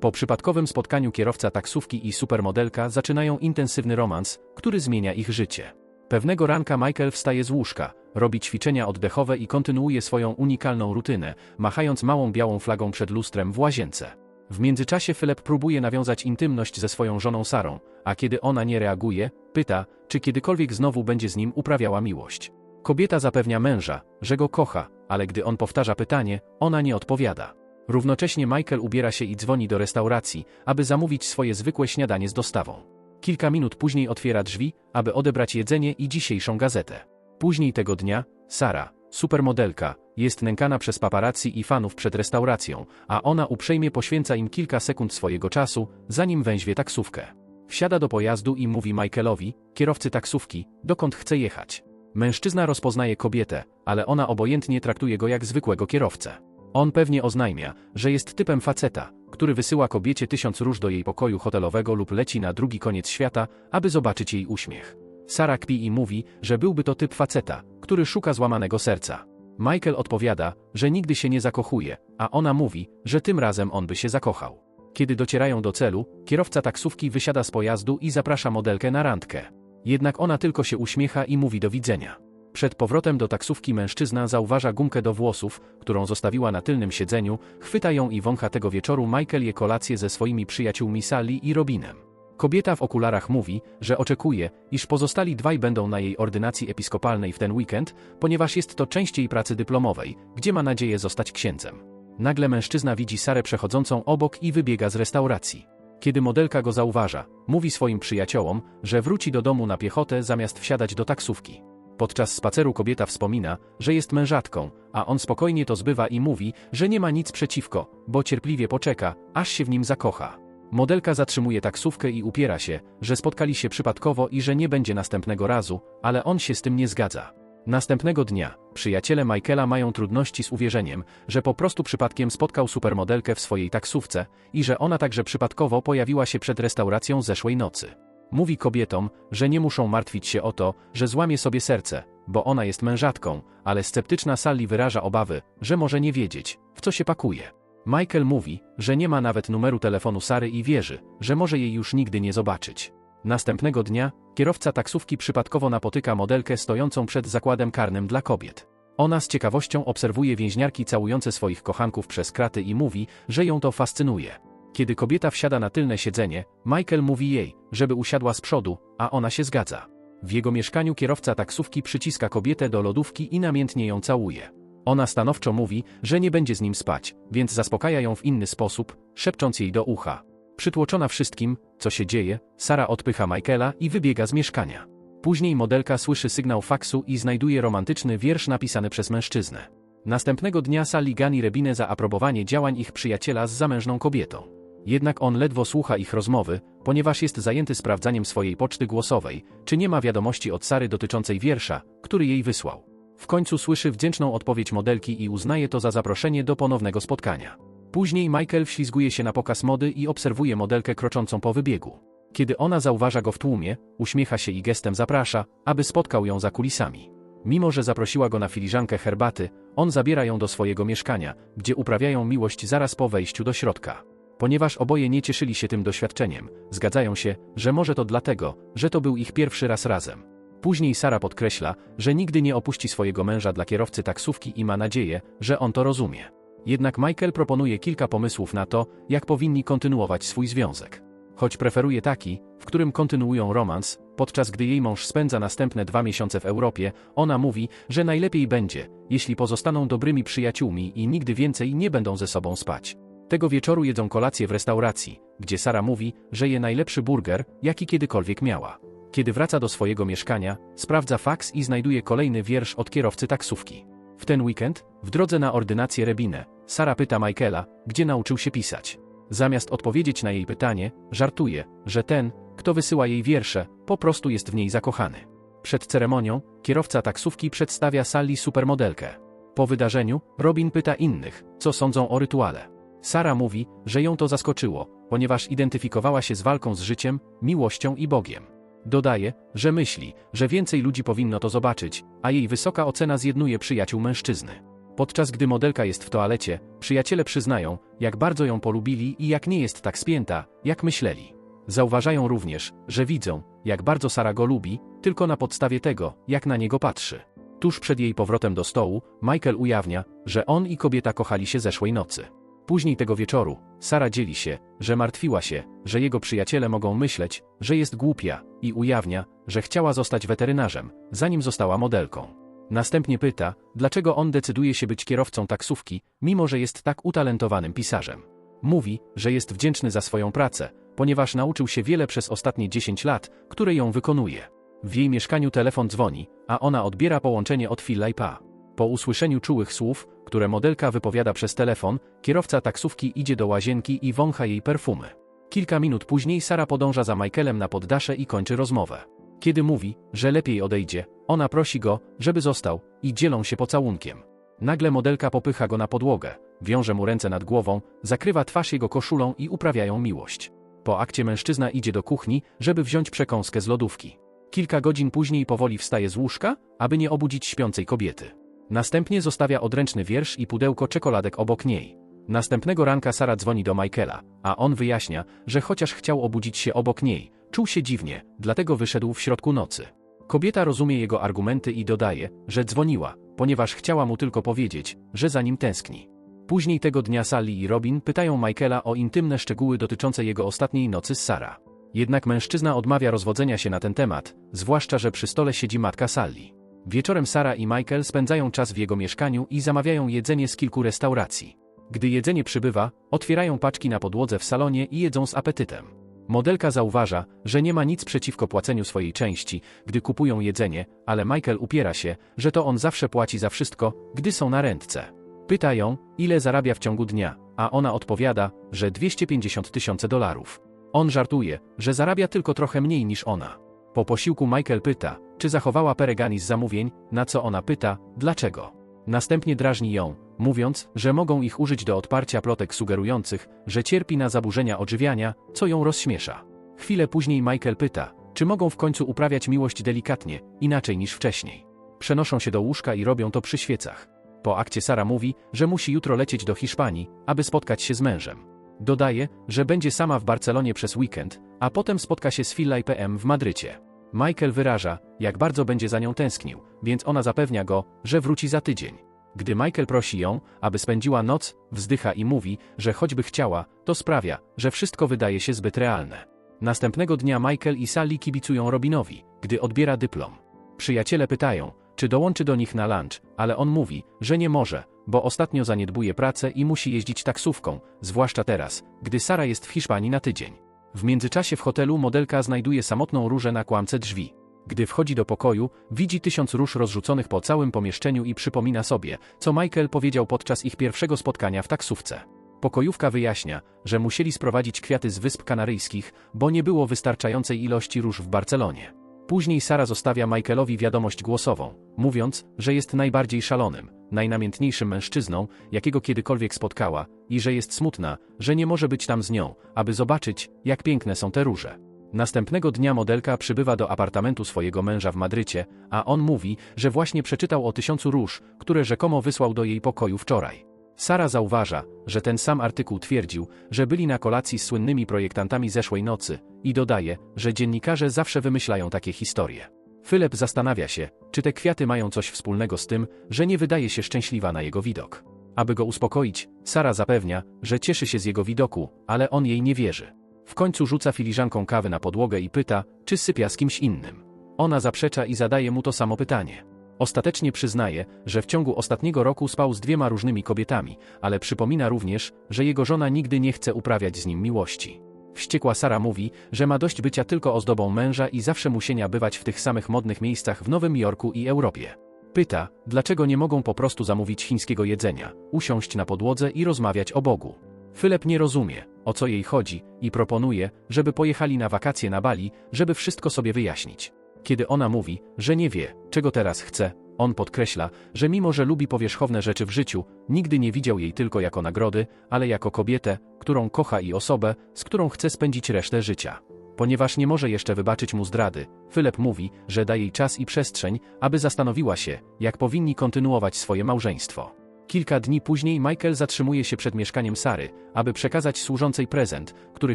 Po przypadkowym spotkaniu kierowca taksówki i supermodelka zaczynają intensywny romans, który zmienia ich życie. Pewnego ranka Michael wstaje z łóżka, robi ćwiczenia oddechowe i kontynuuje swoją unikalną rutynę, machając małą białą flagą przed lustrem w łazience. W międzyczasie Philip próbuje nawiązać intymność ze swoją żoną Sarą, a kiedy ona nie reaguje, pyta, czy kiedykolwiek znowu będzie z nim uprawiała miłość. Kobieta zapewnia męża, że go kocha, ale gdy on powtarza pytanie, ona nie odpowiada. Równocześnie Michael ubiera się i dzwoni do restauracji, aby zamówić swoje zwykłe śniadanie z dostawą. Kilka minut później otwiera drzwi, aby odebrać jedzenie i dzisiejszą gazetę. Później tego dnia, Sara, supermodelka, jest nękana przez paparazzi i fanów przed restauracją, a ona uprzejmie poświęca im kilka sekund swojego czasu, zanim węźwie taksówkę. Wsiada do pojazdu i mówi Michaelowi, kierowcy taksówki, dokąd chce jechać. Mężczyzna rozpoznaje kobietę, ale ona obojętnie traktuje go jak zwykłego kierowcę. On pewnie oznajmia, że jest typem faceta, który wysyła kobiecie tysiąc róż do jej pokoju hotelowego lub leci na drugi koniec świata, aby zobaczyć jej uśmiech. Sara kpi i mówi, że byłby to typ faceta, który szuka złamanego serca. Michael odpowiada, że nigdy się nie zakochuje, a ona mówi, że tym razem on by się zakochał. Kiedy docierają do celu, kierowca taksówki wysiada z pojazdu i zaprasza modelkę na randkę. Jednak ona tylko się uśmiecha i mówi do widzenia. Przed powrotem do taksówki mężczyzna zauważa gumkę do włosów, którą zostawiła na tylnym siedzeniu, chwyta ją i wącha tego wieczoru Michael je kolację ze swoimi przyjaciółmi Sally i Robinem. Kobieta w okularach mówi, że oczekuje, iż pozostali dwaj będą na jej ordynacji episkopalnej w ten weekend, ponieważ jest to część jej pracy dyplomowej, gdzie ma nadzieję zostać księdzem. Nagle mężczyzna widzi Sarę przechodzącą obok i wybiega z restauracji. Kiedy modelka go zauważa, mówi swoim przyjaciołom, że wróci do domu na piechotę zamiast wsiadać do taksówki. Podczas spaceru kobieta wspomina, że jest mężatką, a on spokojnie to zbywa i mówi, że nie ma nic przeciwko, bo cierpliwie poczeka, aż się w nim zakocha. Modelka zatrzymuje taksówkę i upiera się, że spotkali się przypadkowo i że nie będzie następnego razu, ale on się z tym nie zgadza. Następnego dnia, przyjaciele Michaela mają trudności z uwierzeniem, że po prostu przypadkiem spotkał supermodelkę w swojej taksówce i że ona także przypadkowo pojawiła się przed restauracją zeszłej nocy. Mówi kobietom, że nie muszą martwić się o to, że złamie sobie serce, bo ona jest mężatką, ale sceptyczna Sally wyraża obawy, że może nie wiedzieć, w co się pakuje. Michael mówi, że nie ma nawet numeru telefonu Sary i wierzy, że może jej już nigdy nie zobaczyć. Następnego dnia, kierowca taksówki przypadkowo napotyka modelkę stojącą przed zakładem karnym dla kobiet. Ona z ciekawością obserwuje więźniarki całujące swoich kochanków przez kraty i mówi, że ją to fascynuje. Kiedy kobieta wsiada na tylne siedzenie, Michael mówi jej, żeby usiadła z przodu, a ona się zgadza. W jego mieszkaniu kierowca taksówki przyciska kobietę do lodówki i namiętnie ją całuje. Ona stanowczo mówi, że nie będzie z nim spać, więc zaspokaja ją w inny sposób, szepcząc jej do ucha. Przytłoczona wszystkim, co się dzieje, Sara odpycha Michaela i wybiega z mieszkania. Później modelka słyszy sygnał faksu i znajduje romantyczny wiersz napisany przez mężczyznę. Następnego dnia Sally gani Rebinę za aprobowanie działań ich przyjaciela z zamężną kobietą. Jednak on ledwo słucha ich rozmowy, ponieważ jest zajęty sprawdzaniem swojej poczty głosowej, czy nie ma wiadomości od Sary dotyczącej wiersza, który jej wysłał. W końcu słyszy wdzięczną odpowiedź modelki i uznaje to za zaproszenie do ponownego spotkania. Później Michael wślizguje się na pokaz mody i obserwuje modelkę kroczącą po wybiegu. Kiedy ona zauważa go w tłumie, uśmiecha się i gestem zaprasza, aby spotkał ją za kulisami. Mimo, że zaprosiła go na filiżankę herbaty, on zabiera ją do swojego mieszkania, gdzie uprawiają miłość zaraz po wejściu do środka. Ponieważ oboje nie cieszyli się tym doświadczeniem, zgadzają się, że może to dlatego, że to był ich pierwszy raz razem. Później Sara podkreśla, że nigdy nie opuści swojego męża dla kierowcy taksówki i ma nadzieję, że on to rozumie. Jednak Michael proponuje kilka pomysłów na to, jak powinni kontynuować swój związek. Choć preferuje taki, w którym kontynuują romans, podczas gdy jej mąż spędza następne dwa miesiące w Europie, ona mówi, że najlepiej będzie, jeśli pozostaną dobrymi przyjaciółmi i nigdy więcej nie będą ze sobą spać. Tego wieczoru jedzą kolację w restauracji, gdzie Sara mówi, że je najlepszy burger, jaki kiedykolwiek miała. Kiedy wraca do swojego mieszkania, sprawdza faks i znajduje kolejny wiersz od kierowcy taksówki. W ten weekend, w drodze na ordynację Rebinę, Sara pyta Michaela, gdzie nauczył się pisać. Zamiast odpowiedzieć na jej pytanie, żartuje, że ten, kto wysyła jej wiersze, po prostu jest w niej zakochany. Przed ceremonią, kierowca taksówki przedstawia Sally supermodelkę. Po wydarzeniu, Robin pyta innych, co sądzą o rytuale. Sara mówi, że ją to zaskoczyło, ponieważ identyfikowała się z walką z życiem, miłością i Bogiem. Dodaje, że myśli, że więcej ludzi powinno to zobaczyć, a jej wysoka ocena zjednuje przyjaciół mężczyzny. Podczas gdy modelka jest w toalecie, przyjaciele przyznają, jak bardzo ją polubili i jak nie jest tak spięta, jak myśleli. Zauważają również, że widzą, jak bardzo Sara go lubi, tylko na podstawie tego, jak na niego patrzy. Tuż przed jej powrotem do stołu, Michael ujawnia, że on i kobieta kochali się zeszłej nocy. Później tego wieczoru, Sara dzieli się, że martwiła się, że jego przyjaciele mogą myśleć, że jest głupia, i ujawnia, że chciała zostać weterynarzem, zanim została modelką. Następnie pyta, dlaczego on decyduje się być kierowcą taksówki, mimo że jest tak utalentowanym pisarzem. Mówi, że jest wdzięczny za swoją pracę, ponieważ nauczył się wiele przez ostatnie 10 lat, które ją wykonuje. W jej mieszkaniu telefon dzwoni, a ona odbiera połączenie od Phila i Pa. Po usłyszeniu czułych słów, które modelka wypowiada przez telefon, kierowca taksówki idzie do łazienki i wącha jej perfumy. Kilka minut później Sara podąża za Michaelem na poddasze i kończy rozmowę. Kiedy mówi, że lepiej odejdzie, ona prosi go, żeby został, i dzielą się pocałunkiem. Nagle modelka popycha go na podłogę, wiąże mu ręce nad głową, zakrywa twarz jego koszulą i uprawiają miłość. Po akcie mężczyzna idzie do kuchni, żeby wziąć przekąskę z lodówki. Kilka godzin później powoli wstaje z łóżka, aby nie obudzić śpiącej kobiety. Następnie zostawia odręczny wiersz i pudełko czekoladek obok niej. Następnego ranka Sara dzwoni do Michaela, a on wyjaśnia, że chociaż chciał obudzić się obok niej, czuł się dziwnie, dlatego wyszedł w środku nocy. Kobieta rozumie jego argumenty i dodaje, że dzwoniła, ponieważ chciała mu tylko powiedzieć, że za nim tęskni. Później tego dnia Sally i Robin pytają Michaela o intymne szczegóły dotyczące jego ostatniej nocy z Sara. Jednak mężczyzna odmawia rozwodzenia się na ten temat, zwłaszcza że przy stole siedzi matka Sally. Wieczorem Sara i Michael spędzają czas w jego mieszkaniu i zamawiają jedzenie z kilku restauracji. Gdy jedzenie przybywa, otwierają paczki na podłodze w salonie i jedzą z apetytem. Modelka zauważa, że nie ma nic przeciwko płaceniu swojej części, gdy kupują jedzenie, ale Michael upiera się, że to on zawsze płaci za wszystko, gdy są na rentce. Pyta ją, ile zarabia w ciągu dnia, a ona odpowiada, że 250 tysięcy dolarów. On żartuje, że zarabia tylko trochę mniej niż ona. Po posiłku Michael pyta, czy zachowała peregani z zamówień, na co ona pyta, dlaczego. Następnie drażni ją, mówiąc, że mogą ich użyć do odparcia plotek sugerujących, że cierpi na zaburzenia odżywiania, co ją rozśmiesza. Chwilę później Michael pyta, czy mogą w końcu uprawiać miłość delikatnie, inaczej niż wcześniej. Przenoszą się do łóżka i robią to przy świecach. Po akcie Sara mówi, że musi jutro lecieć do Hiszpanii, aby spotkać się z mężem. Dodaje, że będzie sama w Barcelonie przez weekend, a potem spotka się z Philly PM w Madrycie. Michael wyraża, jak bardzo będzie za nią tęsknił, więc ona zapewnia go, że wróci za tydzień. Gdy Michael prosi ją, aby spędziła noc, wzdycha i mówi, że choćby chciała, to sprawia, że wszystko wydaje się zbyt realne. Następnego dnia Michael i Sally kibicują Robinowi, gdy odbiera dyplom. Przyjaciele pytają, czy dołączy do nich na lunch, ale on mówi, że nie może, bo ostatnio zaniedbuje pracę i musi jeździć taksówką, zwłaszcza teraz, gdy Sara jest w Hiszpanii na tydzień. W międzyczasie w hotelu modelka znajduje samotną różę na kłamce drzwi. Gdy wchodzi do pokoju, widzi tysiąc róż rozrzuconych po całym pomieszczeniu i przypomina sobie, co Michael powiedział podczas ich pierwszego spotkania w taksówce. Pokojówka wyjaśnia, że musieli sprowadzić kwiaty z Wysp Kanaryjskich, bo nie było wystarczającej ilości róż w Barcelonie. Później Sara zostawia Michaelowi wiadomość głosową, mówiąc, że jest najbardziej szalonym, najnamiętniejszym mężczyzną, jakiego kiedykolwiek spotkała, i że jest smutna, że nie może być tam z nią, aby zobaczyć, jak piękne są te róże. Następnego dnia modelka przybywa do apartamentu swojego męża w Madrycie, a on mówi, że właśnie przeczytał o tysiącu róż, które rzekomo wysłał do jej pokoju wczoraj. Sara zauważa, że ten sam artykuł twierdził, że byli na kolacji z słynnymi projektantami zeszłej nocy, i dodaje, że dziennikarze zawsze wymyślają takie historie. Philip zastanawia się, czy te kwiaty mają coś wspólnego z tym, że nie wydaje się szczęśliwa na jego widok. Aby go uspokoić, Sara zapewnia, że cieszy się z jego widoku, ale on jej nie wierzy. W końcu rzuca filiżanką kawy na podłogę i pyta, czy sypia z kimś innym. Ona zaprzecza i zadaje mu to samo pytanie. Ostatecznie przyznaje, że w ciągu ostatniego roku spał z dwiema różnymi kobietami, ale przypomina również, że jego żona nigdy nie chce uprawiać z nim miłości. Wściekła Sara mówi, że ma dość bycia tylko ozdobą męża i zawsze musienia bywać w tych samych modnych miejscach w Nowym Jorku i Europie. Pyta, dlaczego nie mogą po prostu zamówić chińskiego jedzenia, usiąść na podłodze i rozmawiać o Bogu. Philip nie rozumie, o co jej chodzi, i proponuje, żeby pojechali na wakacje na Bali, żeby wszystko sobie wyjaśnić. Kiedy ona mówi, że nie wie, czego teraz chce, on podkreśla, że mimo że lubi powierzchowne rzeczy w życiu, nigdy nie widział jej tylko jako nagrody, ale jako kobietę, którą kocha i osobę, z którą chce spędzić resztę życia. Ponieważ nie może jeszcze wybaczyć mu zdrady, Philip mówi, że da jej czas i przestrzeń, aby zastanowiła się, jak powinni kontynuować swoje małżeństwo. Kilka dni później Michael zatrzymuje się przed mieszkaniem Sary, aby przekazać służącej prezent, który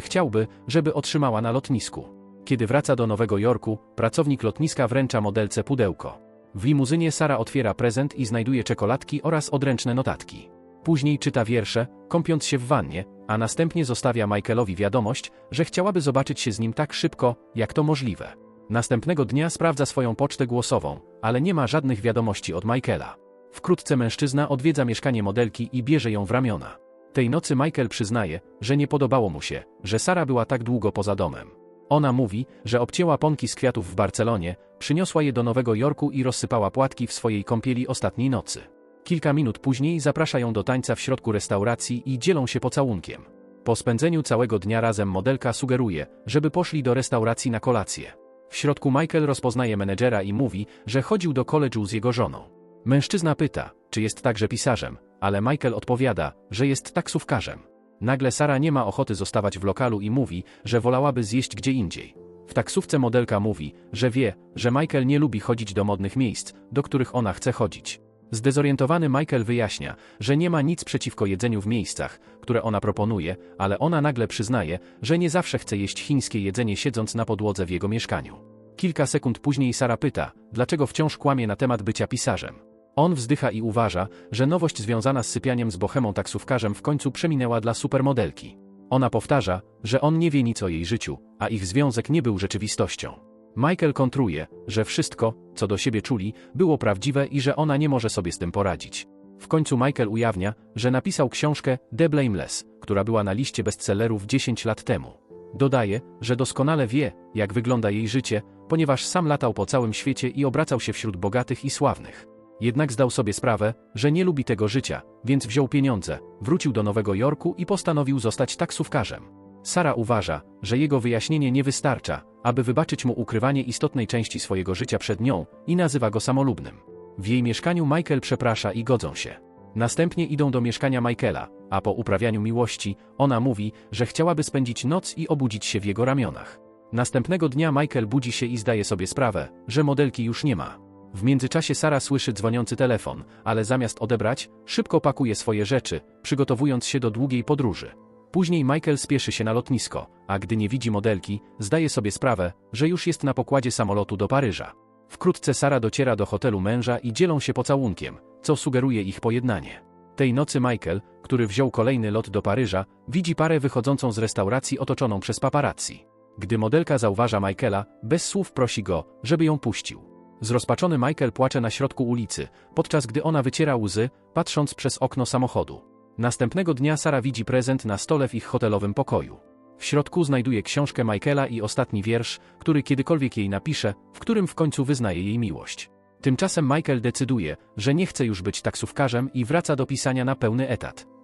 chciałby, żeby otrzymała na lotnisku. Kiedy wraca do Nowego Jorku, pracownik lotniska wręcza modelce pudełko. W limuzynie Sara otwiera prezent i znajduje czekoladki oraz odręczne notatki. Później czyta wiersze, kąpiąc się w wannie, a następnie zostawia Michaelowi wiadomość, że chciałaby zobaczyć się z nim tak szybko, jak to możliwe. Następnego dnia sprawdza swoją pocztę głosową, ale nie ma żadnych wiadomości od Michaela. Wkrótce mężczyzna odwiedza mieszkanie modelki i bierze ją w ramiona. Tej nocy Michael przyznaje, że nie podobało mu się, że Sara była tak długo poza domem. Ona mówi, że obcięła ponki z kwiatów w Barcelonie, przyniosła je do Nowego Jorku i rozsypała płatki w swojej kąpieli ostatniej nocy. Kilka minut później zaprasza ją do tańca w środku restauracji i dzielą się pocałunkiem. Po spędzeniu całego dnia razem modelka sugeruje, żeby poszli do restauracji na kolację. W środku Michael rozpoznaje menedżera i mówi, że chodził do koledżu z jego żoną. Mężczyzna pyta, czy jest także pisarzem, ale Michael odpowiada, że jest taksówkarzem. Nagle Sara nie ma ochoty zostawać w lokalu i mówi, że wolałaby zjeść gdzie indziej. W taksówce modelka mówi, że wie, że Michael nie lubi chodzić do modnych miejsc, do których ona chce chodzić. Zdezorientowany Michael wyjaśnia, że nie ma nic przeciwko jedzeniu w miejscach, które ona proponuje, ale ona nagle przyznaje, że nie zawsze chce jeść chińskie jedzenie siedząc na podłodze w jego mieszkaniu. Kilka sekund później Sara pyta, dlaczego wciąż kłamie na temat bycia pisarzem. On wzdycha i uważa, że nowość związana z sypianiem z bohemą taksówkarzem w końcu przeminęła dla supermodelki. Ona powtarza, że on nie wie nic o jej życiu, a ich związek nie był rzeczywistością. Michael kontruje, że wszystko, co do siebie czuli, było prawdziwe i że ona nie może sobie z tym poradzić. W końcu Michael ujawnia, że napisał książkę The Blameless, która była na liście bestsellerów 10 lat temu. Dodaje, że doskonale wie, jak wygląda jej życie, ponieważ sam latał po całym świecie i obracał się wśród bogatych i sławnych. Jednak zdał sobie sprawę, że nie lubi tego życia, więc wziął pieniądze, wrócił do Nowego Jorku i postanowił zostać taksówkarzem. Sara uważa, że jego wyjaśnienie nie wystarcza, aby wybaczyć mu ukrywanie istotnej części swojego życia przed nią i nazywa go samolubnym. W jej mieszkaniu Michael przeprasza i godzą się. Następnie idą do mieszkania Michaela, a po uprawianiu miłości, ona mówi, że chciałaby spędzić noc i obudzić się w jego ramionach. Następnego dnia Michael budzi się i zdaje sobie sprawę, że modelki już nie ma. W międzyczasie Sara słyszy dzwoniący telefon, ale zamiast odebrać, szybko pakuje swoje rzeczy, przygotowując się do długiej podróży. Później Michael spieszy się na lotnisko, a gdy nie widzi modelki, zdaje sobie sprawę, że już jest na pokładzie samolotu do Paryża. Wkrótce Sara dociera do hotelu męża i dzielą się pocałunkiem, co sugeruje ich pojednanie. Tej nocy Michael, który wziął kolejny lot do Paryża, widzi parę wychodzącą z restauracji otoczoną przez paparazzi. Gdy modelka zauważa Michaela, bez słów prosi go, żeby ją puścił. Zrozpaczony Michael płacze na środku ulicy, podczas gdy ona wyciera łzy, patrząc przez okno samochodu. Następnego dnia Sara widzi prezent na stole w ich hotelowym pokoju. W środku znajduje książkę Michaela i ostatni wiersz, który kiedykolwiek jej napisze, w którym w końcu wyznaje jej miłość. Tymczasem Michael decyduje, że nie chce już być taksówkarzem i wraca do pisania na pełny etat.